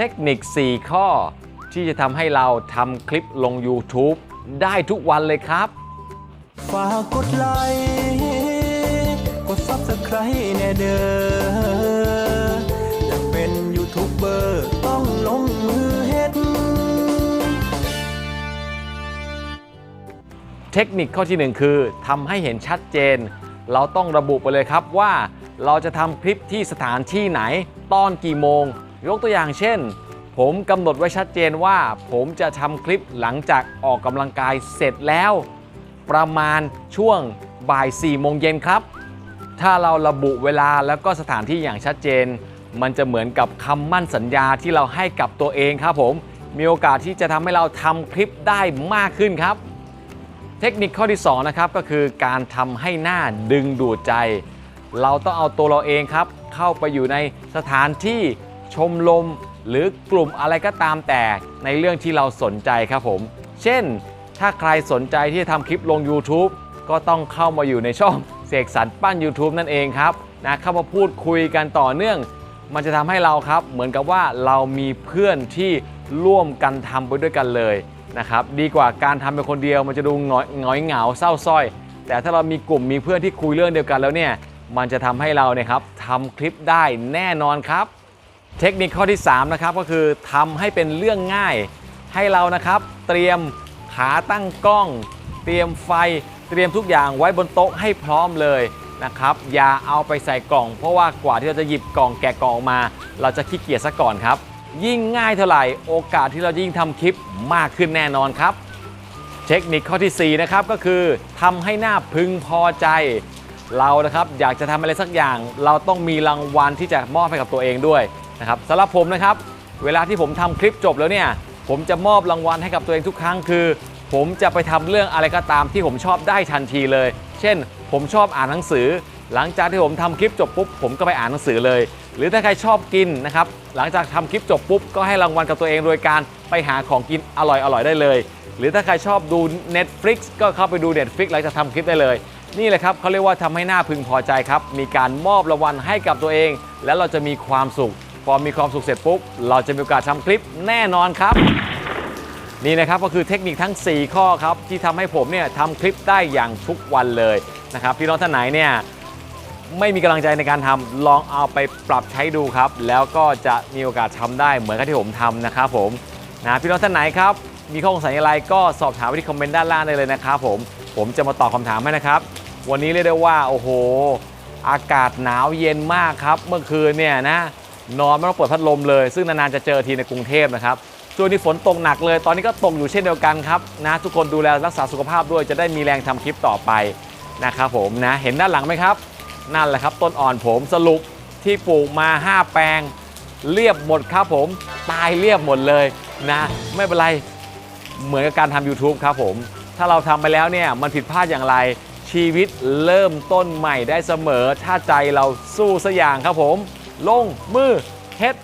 เทคนิค 4 ข้อ ที่จะทำให้เราทำคลิปลง YouTube ได้ทุกวันเลยครับ ฝากกดไลค์กดซับสไครต์แน่เด้ออยากเป็นยูทูบเบอร์ต้องลงมือเฮ็ด เทคนิคข้อที่ 1 คือทำให้เห็นชัดเจน เราต้องระบุไปเลยครับว่าเราจะทำคลิปที่สถานที่ไหน ตอนกี่โมง ยกตัวอย่างเช่น ผมกำหนดไว้ชัดเจนว่า ผมจะทำคลิปหลังจากออกกำลังกายเสร็จแล้ว ประมาณช่วงบ่าย4โมงเย็นครับ ถ้าเราระบุเวลาแล้วก็สถานที่อย่างชัดเจน มันจะเหมือนกับคำมั่นสัญญาที่เราให้กับตัวเองครับผม มีโอกาสที่จะทำให้เราทำคลิปได้มากขึ้นครับ เทคนิคข้อที่2นะครับก็คือการทำให้หน้าดึงดูดใจ เราต้องเอาตัวเราเองครับ เข้าไปอยู่ในสถานที่ ชมรมหรือกลุ่มอะไรก็ตามแต่ในเรื่องที่เราสนใจครับผม เช่น ถ้าใครสนใจที่จะทำคลิปลง YouTube ก็ต้องเข้ามาอยู่ในช่องเสกสรรปั้น YouTube นั่นเองครับนะเข้ามาพูดคุยกันต่อเนื่อง มันจะทำให้เราครับ เหมือนกับว่าเรามีเพื่อนที่ร่วมกันทำไปด้วยกันเลยนะครับดีกว่าการทำเป็นคนเดียวมันจะดูหงอยหงอยเหงาเศร้าส้อย แต่ถ้าเรามีกลุ่มมีเพื่อนที่คุยเรื่องเดียวกันแล้วเนี่ยมันจะทำให้เราเนี่ยครับทำคลิปได้แน่นอนครับ เทคนิคข้อที่3นะครับก็คือทำให้เป็นเรื่องง่าย ให้เรานะครับ เตรียมขาตั้งกล้อง เตรียมไฟ เตรียมทุกอย่างไว้บนโต๊ะให้พร้อมเลยนะครับ อย่าเอาไปใส่กล่อง เพราะว่ากว่าที่เราจะหยิบกล่องแกะกล่องออกมา เราจะขี้เกียจซะก่อนครับ ยิ่งง่ายเท่าไหร่โอกาสที่เราจะยิ่งทำคลิปมากขึ้นแน่นอนครับ เทคนิคข้อทีสี่4 นะครับก็คือทำให้หน้าพึงพอใจเรานะครับอยากจะทำอะไรสักอย่าง เราต้องมีรางวัลที่จะมอบให้กับตัวเองด้วย นะครับสำหรับผมนะครับ เวลาที่ผมทำคลิปจบแล้วเนี่ย ผมจะมอบรางวัลให้กับตัวเองทุกครั้งคือ ผมจะไปทำเรื่องอะไรก็ตามที่ผมชอบได้ทันทีเลย เช่น ผมชอบอ่านหนังสือ หลังจากที่ผมทำคลิปจบปุ๊บผมก็ไปอ่านหนังสือเลย หรือถ้าใครชอบกินนะครับหลังจากทำคลิปจบปุ๊บก็ให้รางวัลกับตัวเองโดยการไปหาของกินอร่อยๆได้เลย หรือถ้าใครชอบดู Netflix ก็เข้าไปดู Netflix หลังจากทำคลิปได้เลยนี่แหละครับเขาเรียกว่าทำให้หน้าพึงพอใจครับ มีการมอบรางวัลให้กับตัวเอง แล้วเราจะมีความสุข พอมีความสุขเสร็จปุ๊บเราจะมีโอกาสทำคลิปแน่นอนครับ นี่นะครับก็คือเทคนิคทั้ง 4 ข้อครับที่ทำให้ผมเนี่ยทำคลิปได้อย่างทุกวันเลยนะครับพี่น้องท่านไหนเนี่ยไม่มีกำลังใจในการทำลองเอาไปปรับใช้ดูครับ แล้วก็จะมีโอกาสทำได้เหมือนกับที่ผมทำนะครับผมนะพี่น้องท่านไหนครับมีข้อสงสัยอะไรก็สอบถามไว้ที่คอมเมนต์ด้านล่างได้เลยนะครับผมผมจะมาตอบคำถามให้นะครับ วันนี้เรียกได้ว่าโอ้โห อากาศหนาวเย็นมากครับ เมื่อคืนเนี่ยนะ นอนไม่ต้องเปิดพัดลมเลย ซึ่งนานๆจะเจอทีในกรุงเทพนะครับช่วงนี้ฝนตกหนักเลย ตอนนี้ก็ตกอยู่เช่นเดียวกันครับนะทุกคนดูแลรักษาสุขภาพด้วยจะได้มีแรงทำคลิปต่อไปนะครับผมนะเห็นด้านหลังไหมครับ นั่นแหละครับ ต้นอ่อนผมสรุปที่ปลูกมา 5 แปลง เรียบหมดครับผมตายเรียบหมดเลยนะไม่เป็นไรเหมือนกับการทำ YouTube ครับผม ถ้าเราทำไปแล้วเนี่ยมันผิดพลาดอย่างไรชีวิตเริ่มต้นใหม่ได้เสมอ ถ้าใจเราสู้สักอย่างครับผม ลงมือเฮ็ด